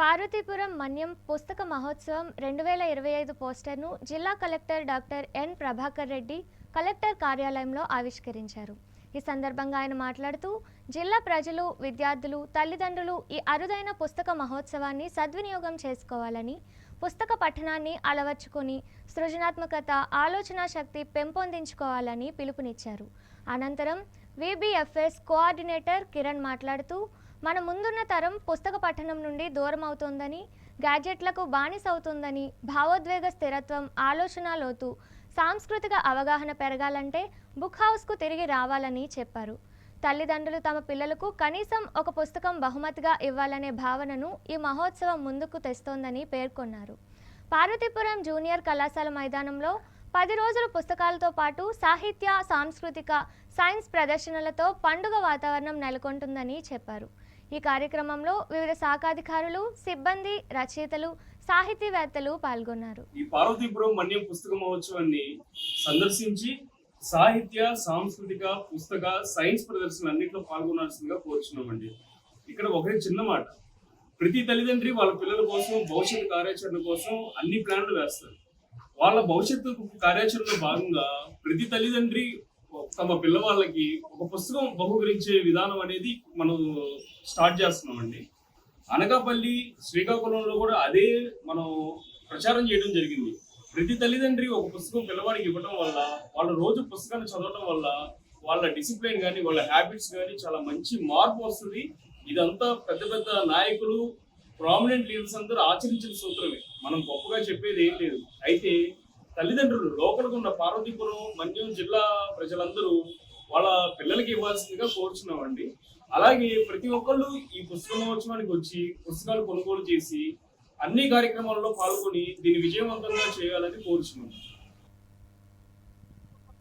పార్వతీపురం మన్యం పుస్తక మహోత్సవం రెండు వేల ఇరవై ఐదు పోస్టర్ను జిల్లా collector doctor N Prabhakar Reddy collector కార్యాలయంలో ఆవిష్కరించారు. ఈ సందర్భంగా ఆయన మాట్లాడుతూ జిల్లా ప్రజలు విద్యార్థులు తల్లిదండ్రులు ఈ అరుదైన పుస్తక మహోత్సవాన్ని సద్వినియోగం చేసుకోవాలని పుస్తక పఠనాన్ని అలవర్చుకొని సృజనాత్మకత ఆలోచన శక్తి పెంపొందించుకోవాలని పిలుపునిచ్చారు. అనంతరం విబిఎఫ్ఎస్ కోఆర్డినేటర్ కిరణ్ మాట్లాడుతూ మన ముందున్న తరం పుస్తక పఠనం నుండి దూరం అవుతోందని గ్యాడ్జెట్లకు బానిసవుతుందని భావోద్వేగ స్థిరత్వం ఆలోచన లోతు సాంస్కృతిక అవగాహన పెరగాలంటే బుక్ హౌస్కు తిరిగి రావాలని చెప్పారు. తల్లిదండ్రులు తమ పిల్లలకు కనీసం ఒక పుస్తకం బహుమతిగా ఇవ్వాలనే భావనను ఈ మహోత్సవం ముందుకు తెస్తోందని పేర్కొన్నారు. పార్వతీపురం జూనియర్ కళాశాల మైదానంలో పది రోజుల పుస్తకాలతో పాటు సాహిత్య సాంస్కృతిక సైన్స్ ప్రదర్శనలతో పండుగ వాతావరణం నెలకొంటుందని చెప్పారు. ఈ కార్యక్రమంలో వివిధ శాఖాధికారులు సిబ్బంది రచయితలు సాహితీవేత్తలు పాల్గొన్నారు. ఈ పార్వతీపురం మన్యం పుస్తక మహోత్సవాన్ని సందర్శించి సాహిత్య సాంస్కృతిక పుస్తక సైన్స్ ప్రదర్శనలు అన్నింటిలో పాల్గొనాల్సిందిగా కోరుచున్నామండి. ఇక్కడ ఒకటి చిన్న మాట. ప్రతి తల్లిదండ్రి వాళ్ళ పిల్లల కోసం భవిష్యత్తు కార్యాచరణ కోసం అన్ని ప్లాన్లు వేస్తారు. వాళ్ళ భవిష్యత్తు కార్యాచరణలో భాగంగా ప్రతి తల్లిదండ్రి తమ పిల్లవాళ్ళకి ఒక పుస్తకం బహుకరించే విధానం అనేది మనం స్టార్ట్ చేస్తున్నామండి. అనకాపల్లి శ్రీకాకుళంలో కూడా అదే మనం ప్రచారం చేయడం జరిగింది. ప్రతి తల్లిదండ్రి ఒక పుస్తకం పిల్లవాడికి ఇవ్వడం వల్ల వాళ్ళు రోజు పుస్తకాన్ని చదవడం వల్ల వాళ్ళ డిసిప్లిన్ కానీ వాళ్ళ హ్యాబిట్స్ కానీ చాలా మంచి మార్పు వస్తుంది. ఇదంతా పెద్ద పెద్ద నాయకులు ప్రామినెంట్ లీడర్స్ అందరూ ఆచరించిన సూత్రమే. మనం గొప్పగా చెప్పేది ఏం లేదు. అయితే తల్లిదండ్రులు లోపలికి ఉన్న పార్వతీపురం మన్యం జిల్లా ప్రజలందరూ వాళ్ళ పిల్లలకి ఇవ్వాల్సిందిగా కోరుచున్నామండి. అలాగే ప్రతి ఒక్కళ్ళు ఈ పుస్తక మహోత్సవానికి వచ్చి పుస్తకాలు కొనుగోలు చేసి అన్ని కార్యక్రమాల్లో పాల్గొని దీన్ని విజయవంతంగా చేయాలని కోరుచున్నాం